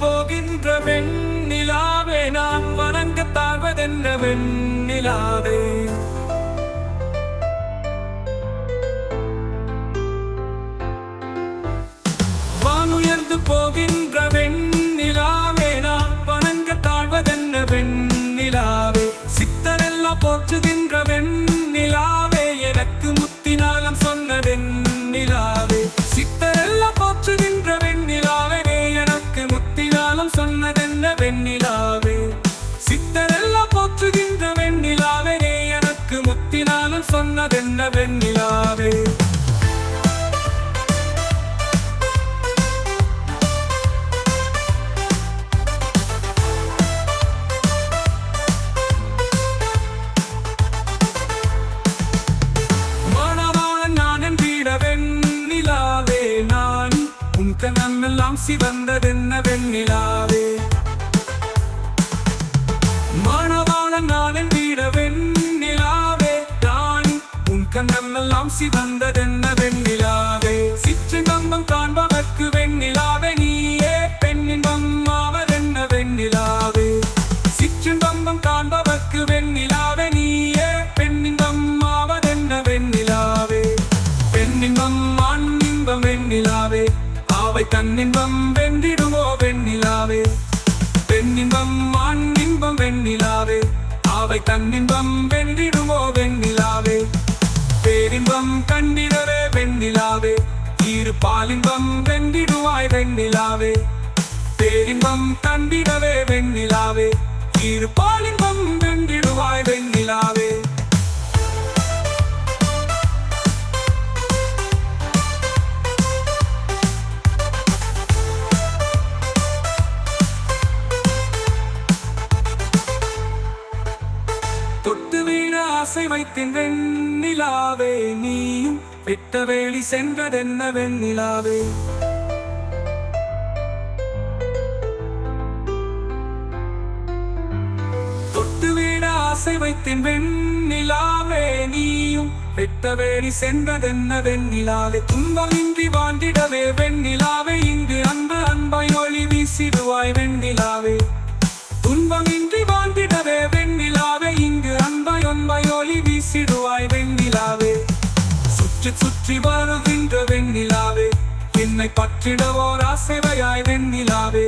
போகின்ற வெண்ணிலாவே நான் வணங்க தாழ்வதென்ன வெண்ணிலாவே? வானுயர்ந்து போகின்ற வெண்ணிலாவே நான் வணங்க தாழ்வதென்ன வெண்ணிலாவே? சித்தரெல்லாம் போற்றுகின்ற வெண்ணிலாவே உன் கண்ணெல்லாம் சிவந்ததென்ன வெண்ணிலாவே? மாணவாளன் நான் வீட வெண்ணிலாவே. நான் உன் கண்ணெல்லாம் சிவந்ததென்ன பெண்ணின்பம் தன்னின்பம் வென்றிடுமோ வெண்ணிலாவே? பெண்ணின்பம் ஆண்ணின்பம் வெண்ணிலாவே? அவை தன்னின்பம் வென்றிடுமோ வெண்ணிலாவே? பேரின்பம் கண்டிடவே வெண்ணிலாவே? இரு பாலின்பம் வென்றிடுவாய் வெண்ணிலாவே? பேரின்பம் கண்டிடவே வெண்ணிலாவே? இரு பாலின்பம் வென்றிடுவாய் வெண்ணிலாவே? தொட்டு வீண ஆசை வைத்தின் வெண்ணிலாவே. நீயும் விட்ட வேலி சென்றதென்ன வெண்ணிலாவே? தொட்டு வீண ஆசை வைத்தின் வெண்ணிலாவே. நீயும் விட்ட வேலி சென்றதென்ன வெண்ணிலாவே? துன்பமின்றி வாண்டிடவே வெண்ணிலாவே. இங்கு அன்பு அன்பாய் ஒளி வீசிடுவாய் வெண்ணிலாவே. துன்பமின்றி வாழ்ந்திடவே அன்பாய் ஒளி வீசிடுவாய் வெண்ணிலாவே. சுற்றி சுற்றி வருகின்ற வெண்ணிலாவே. என்னை பற்றிடவோர் ஆசைவையாய் வெண்ணிலாவே.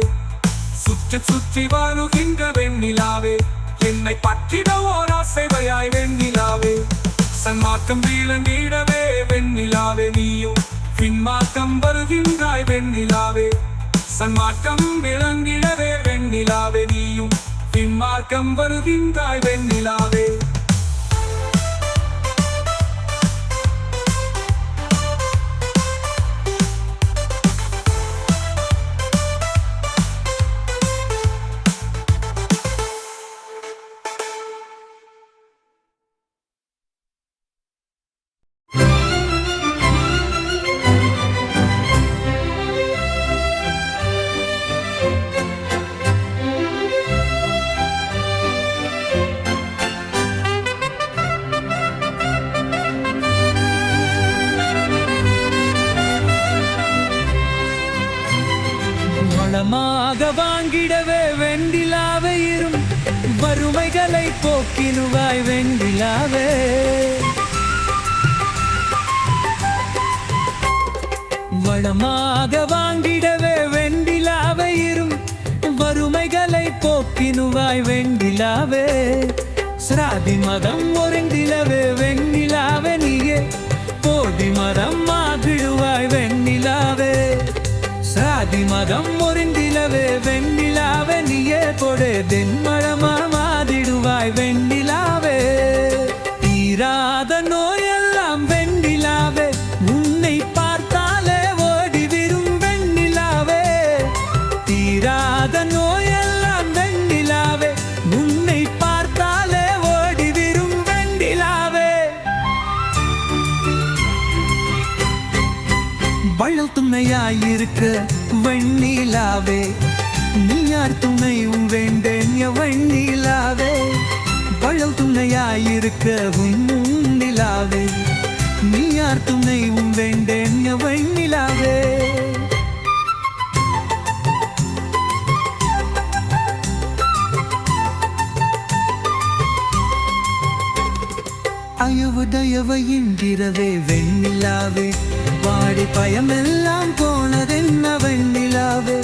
சுற்றி சுற்றி வருகின்ற வெண்ணிலாவே. என்னை பற்றிடவோர் ஆசைவையாய் வெண்ணிலாவே. சன்மார்க்கம் வீழந்திடவே வெண்ணிலாவே. நீயும் பின்மார்க்கம் வருகின்றாய் வெண்ணிலாவே. சன்மார்க்கம் விளங்கிடவே வெண்ணிலாவே. நீயும் பின்மார்க்கம் வருகின்றாய் வெண்ணிலாவே. வறுமைகளை போக்கினுவாய் வெண்விழாவே வளமாக வாங்கிடவே வெண்டிலாவே இரும். வறுமைகளை போக்கினுவாய் வெண்டிலாவே சிராதி மதம் ஒருங்கிலவே வெண்ணிலாவே நீயே. போதி மதம் ஆகிடுவாய் வெண்ணிலாவே. சாதி மதம் ஒருங்கிலவே வெண்ணிலாவே நீயே கொடு தென்மழமா மாதிடுவாய் வெண்ணிலாவே. தீராத நோய் துணையாயிருக்க வெண்ணிலாவே. நீ யார் துணையும் வேண்டேன் வெண்ணிலாவே. பழம் துணையாயிருக்க நிலாவே நீ யார் துணையும் வேண்டேன் வெண்ணிலாவே. அயவு தயவையின்றிரவே வெண்ணிலாவே. பயமெல்லாம் போனதென்ன வெண்ணிலாவே?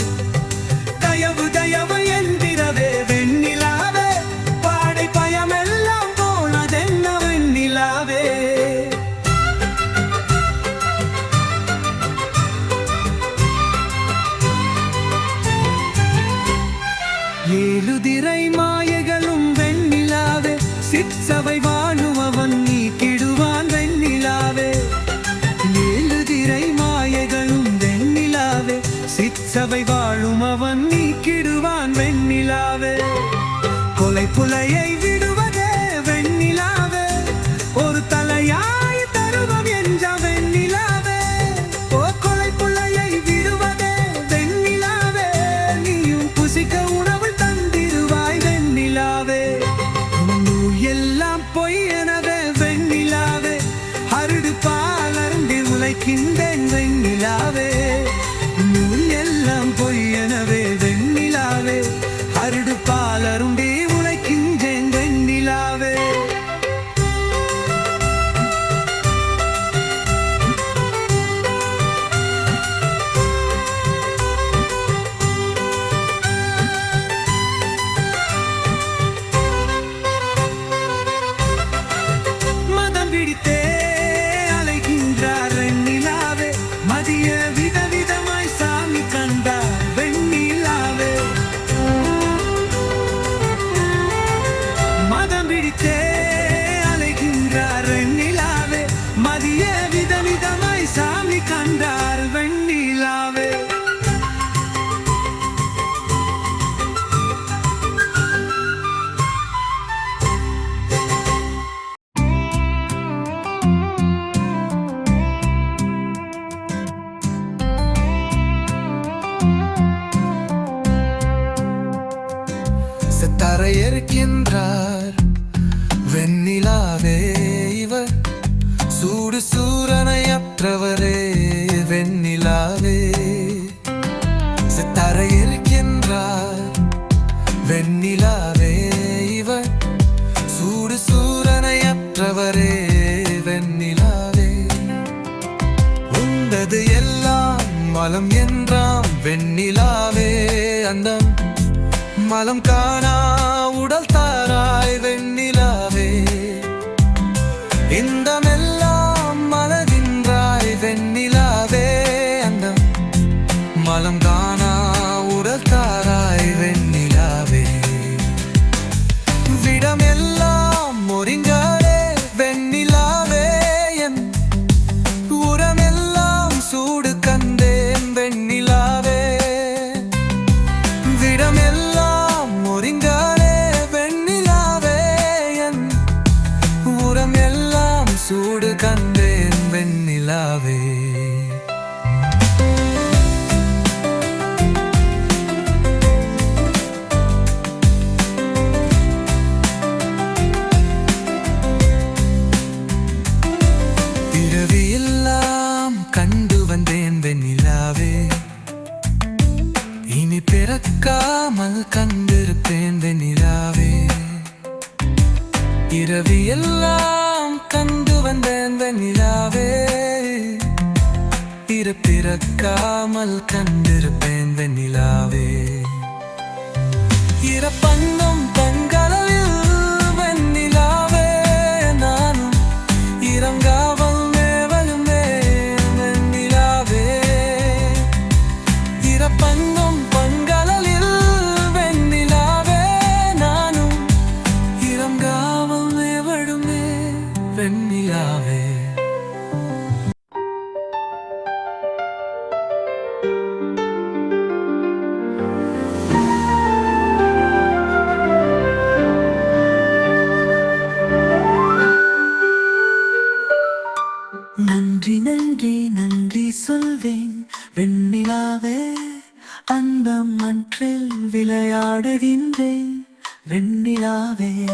khiến đến mình தரையிருக்கின்றார் வெண்ணிலாவே the middle. irapangam பாடுகின்றேன் வெண்ணிலாவே.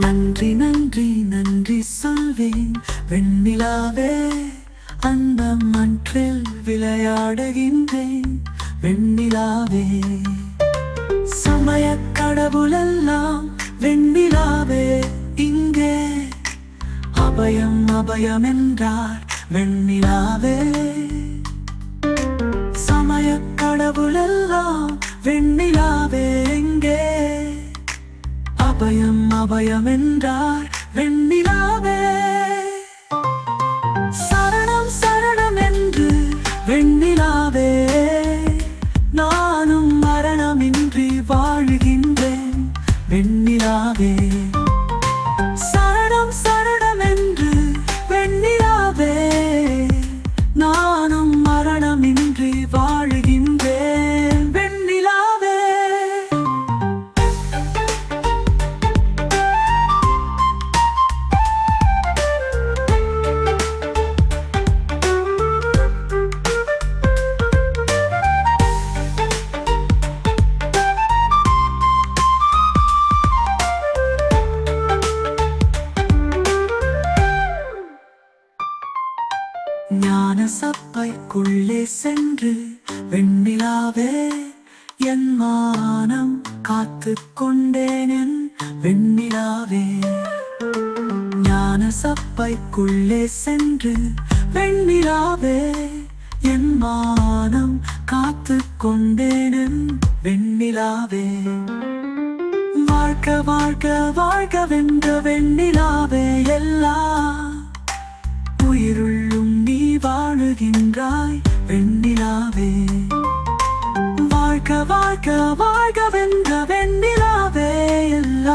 நன்றி நன்றி நன்றி சொல்வேன் வெண்ணிலாவே. அந்த மன்றில் விளையாடுகின்றேன் வெண்ணிலாவே. சமய கடவுளெல்லாம் வெண்ணிலாவே. இங்கே அபயம் அபயம் என்றார் வெண்ணிலாவே. வெண்ணிலாவே எங்கே? அபயம் அபயம் என்றார் வெண்ணிலாவே. சப்பைக்குள்ளே சென்று வெண்ணிலாவே என் மானம் காத்து கொண்டேனும் வெண்ணிலாவே. வாழ்க வாழ்க வாழ்க வென்ற வெண்ணிலாவே எல்லா. உயிருள்ளும் நீ வாழுகின்றாய் வெண்ணிலாவே. வாழ்க வாழ்க வாழ்க வென்ற வெண்ணிலாவே எல்லா.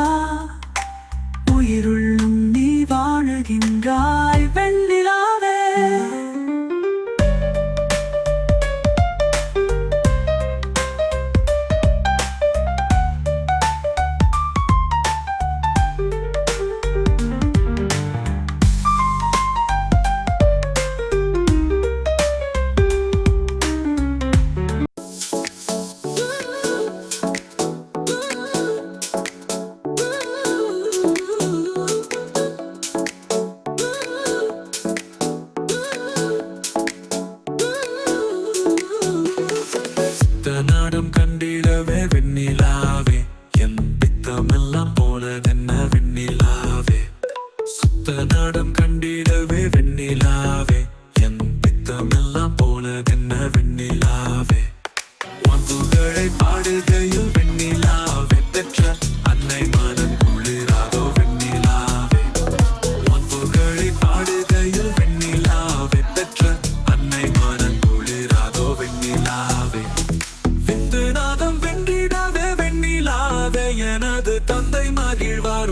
வாழுகின்றாய் கண்டிடவே வெண்ணிலா.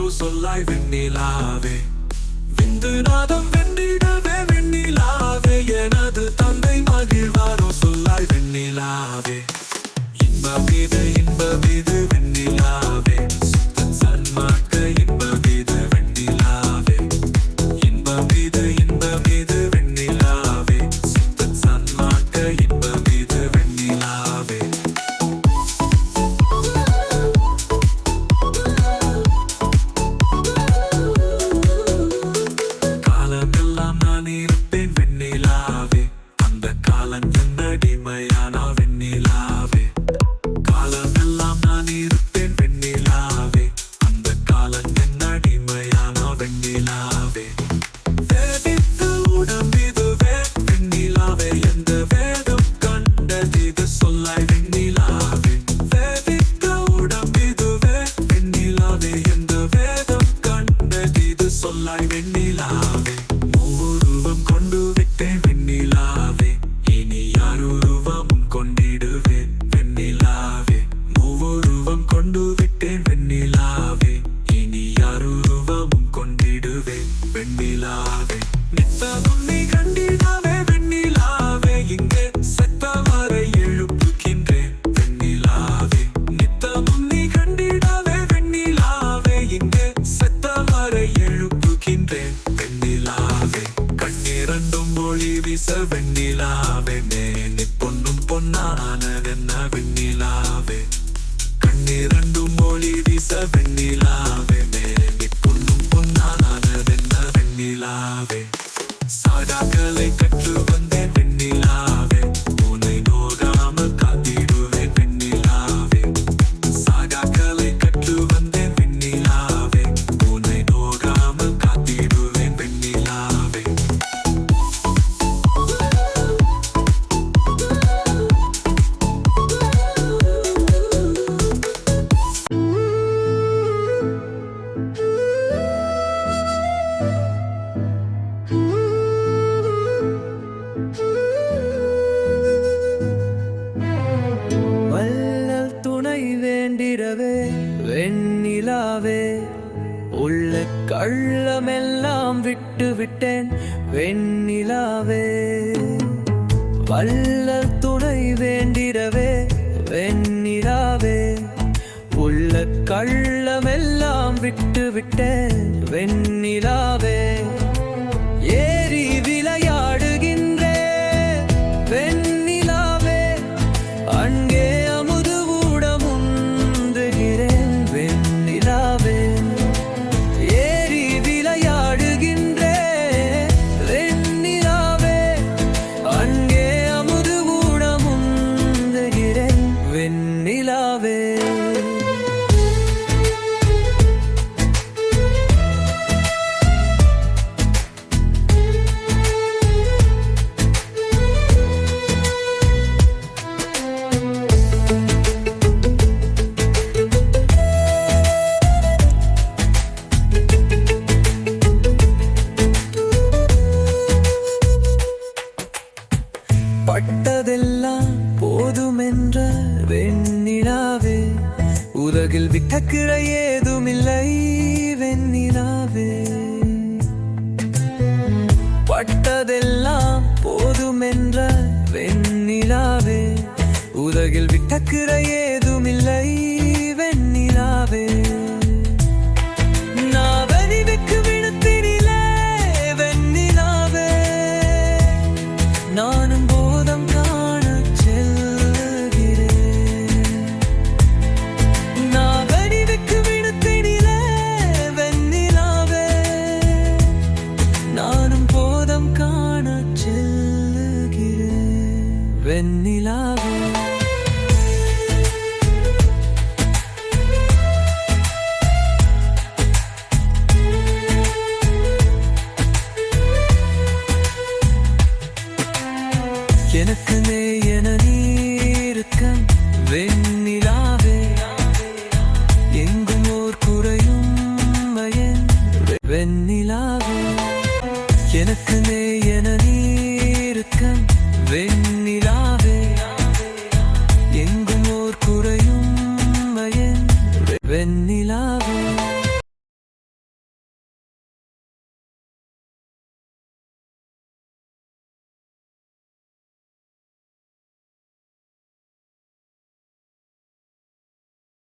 சொல்லாய் வெண்ணிலாவே. விந்து நாதம் வென்றிடவே வெண்ணிலாவே. எனது தந்தை மகிழ்வாரோ சொல்லாய் வெண்ணிலாவே. இன்ப மீது இன்ப மீது